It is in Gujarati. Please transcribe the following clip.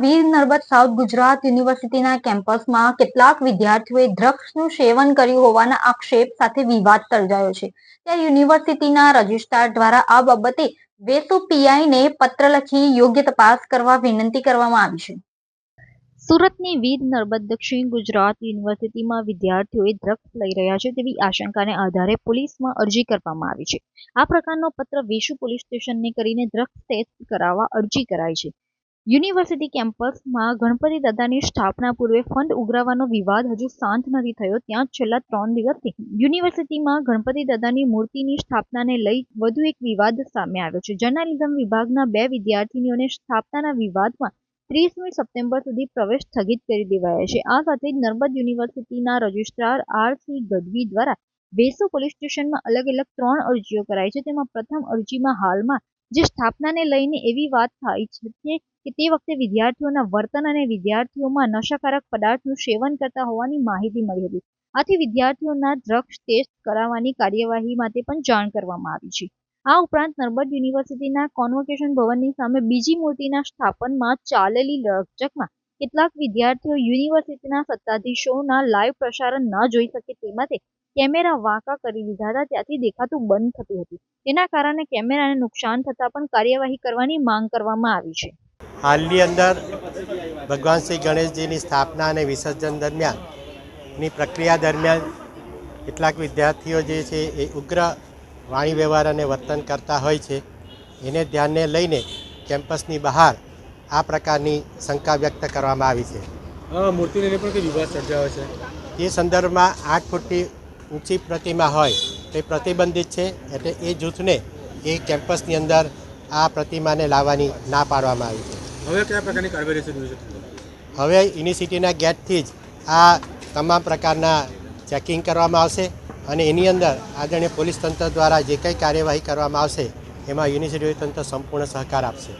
વીર નર્મદ સાઉથ ગુજરાત યુનિવર્સિટીના કેમ્પસમાં કેટલાક વિદ્યાર્થીઓએ ડ્રગ્સનું સેવન કર્યું હોવાના આક્ષેપ સાથે વિવાદ સર્જાયો છે. ત્યારે યુનિવર્સિટીના રજિસ્ટ્રાર દ્વારા આ બાબતે વેસુ પીઆઈને પત્ર લખી યોગ્ય તપાસ કરવા વિનંતી કરવામાં આવી છે. સુરતની વીર નર્મદ દક્ષિણ ગુજરાત યુનિવર્સિટીમાં વિદ્યાર્થીઓએ ડ્રગ્સ લઈ રહ્યા છે તેવી આશંકાને આધારે પોલીસમાં અરજી કરવામાં આવી છે. આ પ્રકારનો પત્ર વેશુ પોલીસ સ્ટેશનને કરીને ડ્રગ્સ ટેસ્ટ કરાવવા અરજી કરાઈ છે. યુનિવર્સિટી કેમ્પસમાં ગણપતિ દાદાની સ્થાપના પૂર્વે ફંડ ઉઘરાવવાનો વિવાદ હજુ શાંત નથી થયો. ત્યાં છેલ્લા ત્રણ દિવસથી યુનિવર્સિટીમાં ગણપતિ દાદાની મૂર્તિની સ્થાપનાને લઈ વધુ એક વિવાદ સામે આવ્યો છે. જર્નાલિઝમ વિભાગના બે વિદ્યાર્થીનીઓને સ્થાપનાના વિવાદમાં ત્રીસમી સપ્ટેમ્બર સુધી પ્રવેશ સ્થગિત કરી દેવાયા છે. આ સાથે જ નર્મદ યુનિવર્સિટીના રજિસ્ટ્રાર આર સી ગઢવી દ્વારા વેસુ પોલીસ સ્ટેશનમાં અલગ અલગ ત્રણ અરજીઓ કરાઈ છે. તેમાં પ્રથમ અરજીમાં હાલમાં જે સ્થાપનાને લઈને એવી વાત થાય છે કે તે વખતે વિદ્યાર્થીઓના વર્તન અને વિદ્યાર્થીઓમાં નશાકારક પદાર્થનું સેવન કરતા હોવાની માહિતી મળી હતી. આથી વિદ્યાર્થીઓના ડ્રગ્સ ટેસ્ટ કરાવવાની કાર્યવાહી માટે પણ જાણ કરવામાં આવી છે. આ ઉપરાંત નર્મદ યુનિવર્સિટીના કોન્વોકેશન ભવનની સામે બીજી મૂર્તિના સ્થાપનમાં ચાલેલી રકજકમાં કેટલાક વિદ્યાર્થીઓ યુનિવર્સિટીના સત્તાધીશોના લાઈવ પ્રસારણ ન જોઈ શકે તે માટે કેમેરા વાંકા કરી દીધા હતા. ત્યાંથી દેખાતું બંધ થતું હતું. તેના કારણે કેમેરાને નુકસાન થતાં પણ કાર્યવાહી કરવાની માંગ કરવામાં આવી છે. હાલની અંદર ભગવાન શ્રી ગણેશજીની સ્થાપના અને વિસર્જન દરમિયાનની પ્રક્રિયા દરમિયાન કેટલાક વિદ્યાર્થીઓ જે છે એ ઉગ્ર વાણી વ્યવહાર અને વર્તન કરતા હોય છે. એને ધ્યાનને લઈને કેમ્પસની બહાર આ પ્રકારની શંકા વ્યક્ત કરવામાં આવી છે. મૂર્તિને પણ કંઈ વિવાદ સર્જાયો છે? એ સંદર્ભમાં આઠ ફૂટથી ઊંચી પ્રતિમા હોય તે પ્રતિબંધિત છે એટલે એ જૂથને એ કેમ્પસની અંદર આ પ્રતિમાને લાવવાની ના પાડવામાં આવી છે. હવે કયા પ્રકારની કાર્યવાહી હવે યુનિવર્સિટીના ગેટથી જ આ તમામ પ્રકારના ચેકિંગ કરવામાં આવશે અને એની અંદર આદરણીય પોલીસ તંત્ર દ્વારા જે કંઈ કાર્યવાહી કરવામાં આવશે એમાં યુનિવર્સિટી તંત્ર સંપૂર્ણ સહકાર આપશે.